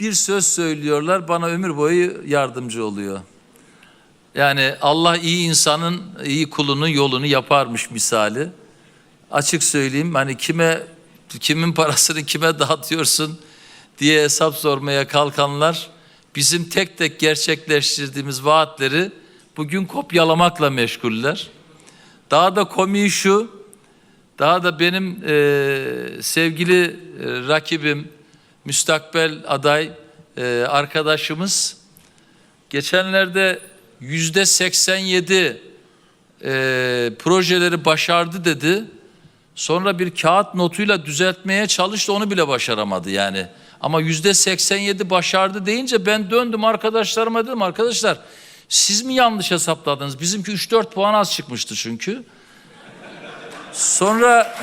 bir söz söylüyorlar bana ömür boyu yardımcı oluyor. Yani Allah iyi insanın, iyi kulunun yolunu yaparmış misali. Açık söyleyeyim hani kime kimin parasını kime dağıtıyorsun diye hesap sormaya kalkanlar bizim tek tek gerçekleştirdiğimiz vaatleri bugün kopyalamakla meşguller. Daha da komiği şu, daha da benim e, sevgili e, rakibim, müstakbel aday e, arkadaşımız geçenlerde yüzde 87 e, projeleri başardı dedi. Sonra bir kağıt notuyla düzeltmeye çalıştı onu bile başaramadı yani. Ama yüzde 87 başardı deyince ben döndüm arkadaşlarıma dedim arkadaşlar siz mi yanlış hesapladınız? Bizimki 3-4 puan az çıkmıştı çünkü. Sonra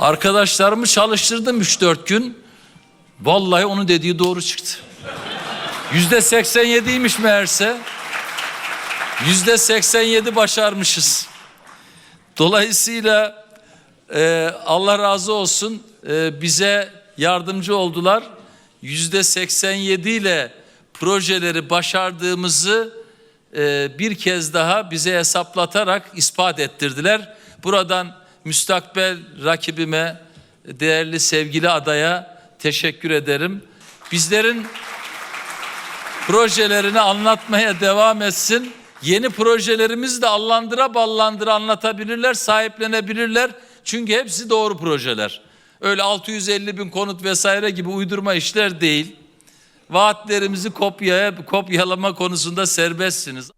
arkadaşlarımı çalıştırdım 3-4 gün. Vallahi onun dediği doğru çıktı. Yüzde 87'ymiş meğerse. Yüzde 87 başarmışız. Dolayısıyla e, Allah razı olsun e, bize yardımcı oldular. Yüzde 87 ile projeleri başardığımızı e, bir kez daha bize hesaplatarak ispat ettirdiler. Buradan müstakbel rakibime, değerli sevgili adaya teşekkür ederim. Bizlerin projelerini anlatmaya devam etsin. Yeni projelerimizi de allandıra ballandıra anlatabilirler, sahiplenebilirler. Çünkü hepsi doğru projeler. Öyle 650 bin konut vesaire gibi uydurma işler değil. Vaatlerimizi kopyaya, kopyalama konusunda serbestsiniz.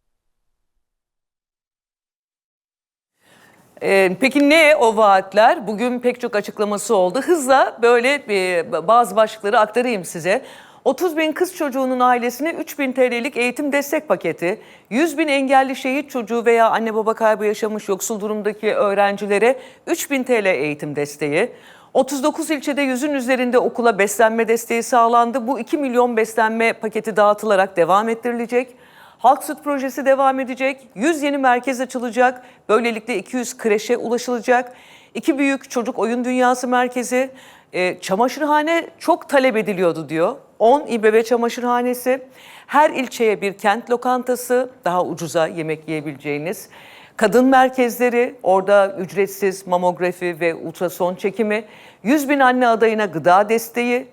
Ee, peki ne o vaatler? Bugün pek çok açıklaması oldu. Hızla böyle e, bazı başlıkları aktarayım size. 30 bin kız çocuğunun ailesine 3 bin TL'lik eğitim destek paketi, 100 bin engelli şehit çocuğu veya anne baba kaybı yaşamış yoksul durumdaki öğrencilere 3 bin TL eğitim desteği, 39 ilçede yüzün üzerinde okula beslenme desteği sağlandı. Bu 2 milyon beslenme paketi dağıtılarak devam ettirilecek. Halk Süt Projesi devam edecek. 100 yeni merkez açılacak. Böylelikle 200 kreşe ulaşılacak. İki büyük çocuk oyun dünyası merkezi. E, çamaşırhane çok talep ediliyordu diyor. 10 İBB çamaşırhanesi. Her ilçeye bir kent lokantası. Daha ucuza yemek yiyebileceğiniz. Kadın merkezleri, orada ücretsiz mamografi ve ultrason çekimi. 100 bin anne adayına gıda desteği.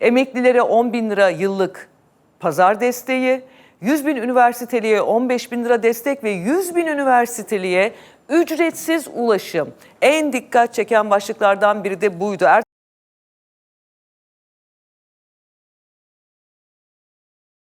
Emeklilere 10 bin lira yıllık pazar desteği, 100 bin üniversiteliye 15 bin lira destek ve 100 bin üniversiteliye ücretsiz ulaşım. En dikkat çeken başlıklardan biri de buydu.